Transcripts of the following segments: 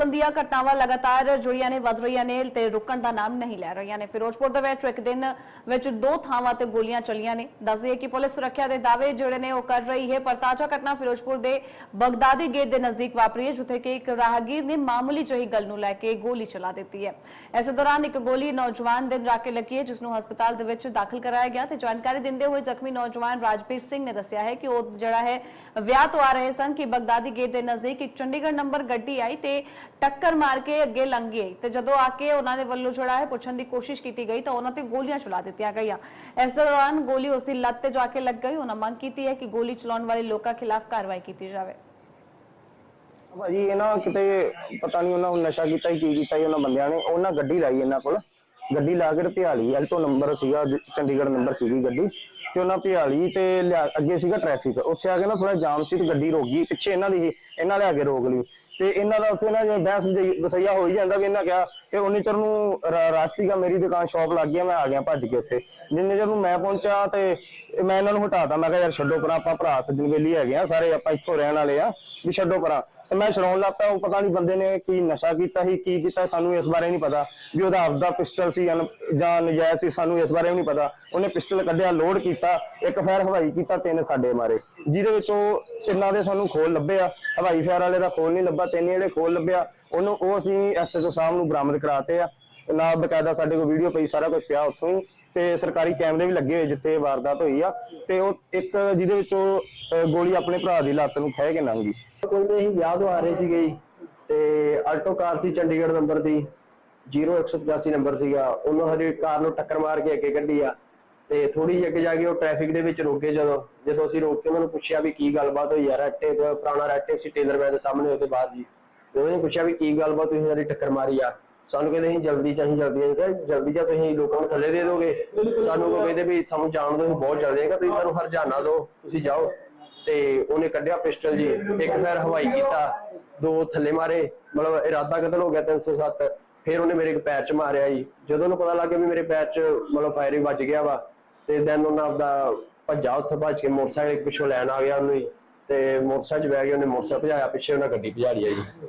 ਚੱਲਣ ਦੀਆਂ ਘਟਨਾਵਾਂ ਲਗਾਤਾਰ ਜੁੜੀਆਂ ਨੇ, ਵੱਧ ਰਹੀਆਂ ਨੇ ਤੇ ਰੁਕਣ ਦਾ ਨਾਮ ਨਹੀਂ ਲੈ ਰਹੀਆਂ ਨੇ। ਫਿਰੋਜ਼ਪੁਰ ਦੇ ਵਿੱਚ ਇੱਕ ਦਿਨ ਵਿੱਚ ਦੋ ਥਾਵਾਂ ਤੇ ਗੋਲੀਆਂ ਚੱਲੀਆਂ ਨੇ। ਦੱਸ ਦਈਏ ਕਿ ਪੁਲਿਸ ਸੁਰੱਖਿਆ ਦੇ ਦਾਅਵੇ ਜਿਹੜੇ ਨੇ ਉਹ ਕਰ ਰਹੀ ਹੈ, ਪਰ ਤਾਜ਼ਾ ਘਟਨਾ ਫਿਰੋਜ਼ਪੁਰ ਦੇ ਬਗਦਾਦੀ ਗੇਟ ਦੇ ਨਜ਼ਦੀਕ ਵਾਪਰੀ ਹੈ, ਜਿੱਥੇ ਕਿ ਇੱਕ ਰਾਹਗੀਰ ਨੇ ਮਾਮੂਲੀ ਜਿਹੀ ਗੱਲ ਨੂੰ ਲੈ ਕੇ ਗੋਲੀ ਚਲਾ ਦਿੱਤੀ ਹੈ। ਇਸੇ ਦੌਰਾਨ ਇੱਕ ਗੋਲੀ ਨੌਜਵਾਨ ਦੇ ਜਾ ਕੇ ਲੱਗੀ ਹੈ, ਜਿਸ ਨੂੰ ਹਸਪਤਾਲ ਦੇ ਵਿੱਚ ਦਾਖਲ ਕਰਾਇਆ ਗਿਆ ਤੇ ਜਾਣਕਾਰੀ ਦਿੰਦੇ ਹੋਏ ਜ਼ਖਮੀ ਨੌਜਵਾਨ ਰਾਜਵੀਰ ਸਿੰਘ ਨੇ ਦੱਸਿਆ ਹੈ ਕਿ ਉਹ ਜਿਹੜਾ ਹੈ, ਵਿਆਹ ਤੋਂ ਆ ਰਹੇ ਸਨ ਕਿ ਬਗਦਾਦੀ ਗੇਟ ਦੇ ਨਜ਼ਦੀਕ ਇੱਕ ਚੰਡੀਗੜ੍ਹ ਨੰਬਰ ਗੱਡੀ ਆਈ ਤੇ ਟੱਕਰ ਮਾਰ ਕੇ ਅੱਗੇ ਲੰਘ ਗਈ ਤੇ ਜਦੋਂ ਆ ਕੇ ਉਹਨਾਂ ਦੇ ਵੱਲੋਂ ਜਿਹੜਾ ਹੈ ਪੁੱਛਣ ਦੀ ਕੋਸ਼ਿਸ਼ ਕੀਤੀ ਗਈ ਤਾਂ ਉਹਨਾਂ ਤੇ ਗੋਲੀਆਂ ਚਲਾ ਦਿੱਤੀਆਂ ਗਈਆਂ। ਇਸ ਦੌਰਾਨ ਗੋਲੀ ਉਸ ਦੀ ਲੱਤ ਤੇ ਜਾ ਕੇ ਲੱਗ ਗਈ। ਉਹਨਾਂ ਮੰਗ ਕੀਤੀ ਹੈ ਕਿ ਗੋਲੀ ਚਲਾਉਣ ਵਾਲੇ ਲੋਕਾਂ ਖਿਲਾਫ ਕਾਰਵਾਈ ਕੀਤੀ ਜਾਵੇ। ਭਾਜੀ ਇਹ ਨਾ ਕਿਤੇ ਪਤਾ ਨਹੀਂ ਉਹਨਾਂ ਨੂੰ ਨਸ਼ਾ ਕੀਤਾ ਹੀ ਕੀ ਕੀਤਾ ਹੀ ਉਹਨਾਂ ਬੰਦਿਆਂ ਨੇ। ਉਹਨਾਂ ਗੱਡੀ ਲਾਈ ਇਹਨਾਂ ਕੋਲ। ਗੱਡੀ ਲਾ ਕੇ ਭਿਆਲੀ ਐਲਟੋ ਨੰਬਰ ਸੀਗਾ, ਚੰਡੀਗੜ੍ਹ ਨੰਬਰ ਸੀਗੀ ਗੱਡੀ। ਤੇ ਉਹਨਾਂ ਭਿਆਲੀ ਤੇ ਲਿਆ- ਅੱਗੇ ਸੀਗਾ ਟ੍ਰੈਫਿਕ ਉੱਥੇ ਆ ਕੇ ਨਾ ਥੋੜਾ ਜਾਮ ਸੀ ਤੇ ਗੱਡੀ ਰੁਕ ਗਈ। ਪਿੱਛੇ ਇਹਨਾਂ ਦੀ ਸੀ ਇਹਨਾਂ ਲਿਆ ਕੇ ਰੋਕ ਲਈ। ਤੇ ਇਹਨਾਂ ਦਾ ਉੱਥੇ ਨਾ ਜਿਵੇਂ ਬਹਿਸ ਵਸਈਆ ਹੋ ਹੀ ਜਾਂਦਾ ਵੀ ਇਹਨਾਂ ਕਿਹਾ ਤੇ ਉਨੀ ਚਿਰ ਨੂੰ ਰ- ਰਸ਼ ਸੀਗਾ, ਮੇਰੀ ਦੁਕਾਨ ਸ਼ਾਪ ਲੱਗ ਗਈ ਮੈਂ ਆ ਗਿਆ, ਭੱਜ ਕੇ ਉੱਥੇ। ਜਿੰਨੇ ਚਿਰ ਨੂੰ ਮੈਂ ਪਹੁੰਚਾ ਤੇ ਮੈਂ ਇਹਨਾਂ ਨੂੰ ਹਟਾਤਾ, ਮੈਂ ਕਿਹਾ ਯਾਰ ਛੱਡੋ ਪਰਾਂ, ਆਪਾਂ ਭਰਾ ਸੱਜਣ ਵੇਲੀ ਹੈਗੇ ਆ, ਸਾਰੇ ਆਪਾਂ ਇੱਥੋਂ ਰਹਿਣ ਵਾਲੇ ਆ, ਵੀ ਛੱਡੋ ਪਰਾਂ। ਤੇ ਮੈਂ ਛਡਾਉਣ ਲੱਗਾ ਉਹ ਪਤਾ ਨਹੀਂ ਬੰਦੇ ਨੇ ਕੀ ਨਸ਼ਾ ਕੀਤਾ ਸੀ, ਕੀ ਕੀਤਾ, ਸਾਨੂੰ ਇਸ ਬਾਰੇ ਨਹੀਂ ਪਤਾ। ਵੀ ਉਹਦਾ ਆਪਦਾ ਪਿਸਟਲ ਸੀ ਜਾਂ ਨਜਾਇਜ਼ ਸੀ, ਸਾਨੂੰ ਇਸ ਬਾਰੇ ਵੀ ਨਹੀਂ ਪਤਾ। ਉਹਨੇ ਪਿਸਟਲ ਕੱਢਿਆ, ਲੋਡ ਕੀਤਾ, ਇੱਕ ਫਾਇਰ ਹਵਾਈ ਕੀਤਾ, ਤਿੰਨ ਸਾਡੇ ਮਾਰੇ। ਜਿਹਦੇ ਵਿੱਚ ਉਹ ਤਿੰਨਾਂ ਦੇ ਸਾਨੂੰ ਖੋਲ ਲੱਭਿਆ। ਹਵਾਈ ਫਾਇਰ ਵਾਲੇ ਦਾ ਖੋਲ ਨਹੀਂ ਲੱਭਾ ਤਿੰਨ ਜਿਹੜੇ ਖੋਲ ਲੱਭਿਆ। ਉਹਨੂੰ, ਉਹ ਅਸੀਂ ਐਸਐਚਓ ਸਾਹਿਬ ਨੂੰ ਬਰਾਮਦ ਕਰਾਤੇ ਆ। ਤੇ ਨਾਲ ਬਕਾਇਦਾ ਸਾਡੇ ਕੋਲ ਵੀਡੀਓ ਪਈ, ਸਾਰਾ ਕੁਝ ਪਿਆ ਉੱਥੋਂ ਹੀ। ਤੇ ਸਰਕਾਰੀ ਕੈਮਰੇ ਵੀ ਲੱਗੇ ਹੋਏ ਜਿੱਥੇ ਵਾਰਦਾਤ ਹੋਈ ਆ। ਤੇ ਉਹ ਇੱਕ ਜਿਹਦੇ ਵਿੱਚ ਉਹ ਗੋਲੀ ਆਪਣੇ ਭਰਾ ਦੀ ਲੱਤ ਨੂੰ ਖਹਿ ਕੇ ਲੰਘ ਗਈ। ਕੋਈ ਨਹੀਂ, ਅਸੀਂ ਆ ਰਹੇ ਸੀਗੇ ਜੀ। ਤੇ ਆਲਟੋ ਕਾਰ ਸੀ ਚੰਡੀਗੜ੍ਹ ਨੰਬਰ ਦੀ 0185 ਨੰਬਰ ਸੀਗਾ। ਉਹਨੂੰ ਹਜੇ ਕਾਰ ਨੂੰ ਟੱਕਰ ਮਾਰ ਕੇ ਅੱਗੇ ਕੱਢੀ ਆ। ਤੇ ਥੋੜੀ ਜਿਹੀ ਅੱਗੇ ਜਾ ਕੇ ਉਹ ਟ੍ਰੈਫਿਕ ਦੇ ਵਿੱਚ ਰੁਕੇ ਜਦੋਂ। ਜਦੋਂ ਅਸੀਂ ਰੋਕ ਕੇ ਉਹਨਾਂ ਨੂੰ ਪੁੱਛਿਆ ਵੀ ਕੀ ਗੱਲਬਾਤ ਹੋਈ ਯਾਰ ਰੈਟੇ ਪੁਰਾਣਾ ਰੈਟੇ ਸੀ ਟੇਲਰ ਮੈਨ ਦੇ ਸਾਹਮਣੇ, ਉਹਦੇ ਬਾਅਦ ਜੀ। ਜਦੋਂ ਉਹਨੇ ਪੁੱਛਿਆ ਵੀ ਕੀ ਗੱਲਬਾਤ ਤੁਸੀਂ ਸਾਡੀ ਟੱਕਰ ਮਾਰੀ ਆ। ਸਾਨੂੰ ਕਹਿੰਦੇ ਅਸੀਂ ਜਲਦੀ ਚਾਹੀ, ਜਲਦੀ ਆਏ ਜਲਦੀ ਜਾਂ ਤੁਸੀਂ ਲੋਕਾਂ ਨੂੰ ਥੱਲੇ ਦੇ ਦੋਗੇ। ਸਾਨੂੰ ਕਹਿੰਦੇ ਵੀ ਸਾਨੂੰ ਜਾਣ ਦਿਓ ਬਹੁਤ ਜਲਦੀ ਆਏਗਾ ਤੁਸੀਂ ਸਾਨੂੰ ਹਰਜਾਨਾ ਦਿਓ, ਤੁਸੀਂ ਜਾਓ। ਤੇ ਉਹਨੇ ਕੱਢਿਆ ਪਿਸਟਲ ਜੀ। ਇੱਕ ਫੈਰ ਹਵਾਈ ਕੀਤਾ, ਦੋ ਥੱਲੇ ਮਾਰੇ, ਮਤਲਬ ਇਰਾਦਾ ਕਤਲ ਹੋ ਗਿਆ 307 ਫਿਰ ਉਹਨੇ ਮੇਰੇ ਪੈਰ 'ਚ ਮਾਰਿਆ ਜੀ। ਜਦੋਂ ਉਹਨੂੰ ਪਤਾ ਲੱਗਿਆ ਵੀ ਮੇਰੇ ਪੈਰ 'ਚ ਮਤਲਬ ਫਾਇਰ ਵੱਜ ਗਿਆ ਵਾ, ਤੇ ਦੈਨ ਉਹਨਾਂ ਆਪਦਾ ਭੱਜਾ ਉੱਥੇ ਭੱਜ ਕੇ ਮੋਟਰਸਾਈਕਲ ਪਿੱਛੋਂ ਲੈਣ ਆ ਗਿਆ ਉਹਨੂੰ ਹੀ ਤੇ ਮੋਟਰਸਾਈਕਲ 'ਚ ਬਹਿ ਗਿਆ ਉਹਨੇ ਮੋਟਰਸਾਈਕਲ ਭਜਾਇਆ, ਪਿੱਛੇ ਉਹਨਾਂ ਗੱਡੀ ਭਜਾ ਆ ਜੀ।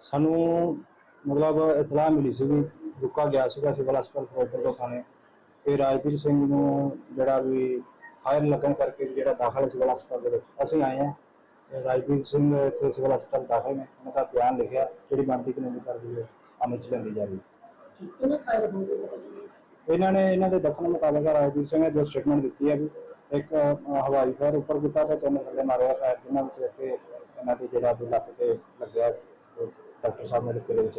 ਸਾਨੂੰ ਮਤਲਬ ਇਤਲਾਹ ਮਿਲੀ ਸੀ ਵੀ ਰੁਕਾ ਗਿਆ ਸੀਗਾ ਸਿਵਲ ਹਸਪਤਾਲ ਫਿਰੋਜ਼ਪੁਰ ਤੋਂ ਥਾਣੇ। ਤੇ ਰਾਜਵੀਰ ਸਿੰਘ ਨੂੰ ਜਿਹੜਾ ਵੀ ਫਾਇਰ ਲੱਗਣ ਕਰਕੇ ਵੀ ਜਿਹੜਾ ਦਾਖਲ ਹੈ ਸਿਵਲ ਹਸਪਤਾਲ ਦੇ ਵਿੱਚ ਅਸੀਂ ਆਏ ਹਾਂ ਤੇ ਰਾਜਵੀਰ ਸਿੰਘ ਇੱਥੇ ਸਿਵਲ ਹਸਪਤਾਲ ਦਾਖਲ ਨੇ ਉਹਨਾਂ ਦਾ ਬਿਆਨ ਲਿਖਿਆ ਜਿਹੜੀ ਬਣਦੀ ਕਾਨੂੰਨੀ ਕਰਦੀ ਹੈ ਅਮਲ ਚ ਲੈਂਦੀ ਜਾ ਰਹੀ ਹੈ ਇਹਨਾਂ ਨੇ ਇਹਨਾਂ ਦੇ ਦੱਸਣ ਮੁਤਾਬਕ ਰਾਜਵੀਰ ਸਿੰਘ ਨੇ ਜੋ ਸਟੇਟਮੈਂਟ ਦਿੱਤੀ ਹੈ ਵੀ ਇੱਕ ਅਹ, ਹਵਾਈ ਫਾਇਰ ਉੱਪਰ ਕੀਤਾ ਤੇ ਤਿੰਨ ਥੱਲੇ ਮਾਰਿਆ ਫਾਇਰ ਜਿਨ੍ਹਾਂ ਵਿੱਚ ਕਿ ਇਹਨਾਂ ਦੇ ਜਿਹੜਾ ਵੀ ਲੱਤ ਤੇ ਲੱਗਿਆ ਤੇ ਡਾਕਟਰ ਸਾਹਿਬ ਨੇ ਲਿਖ ਕੇ ਦੇ ਵਿੱਚ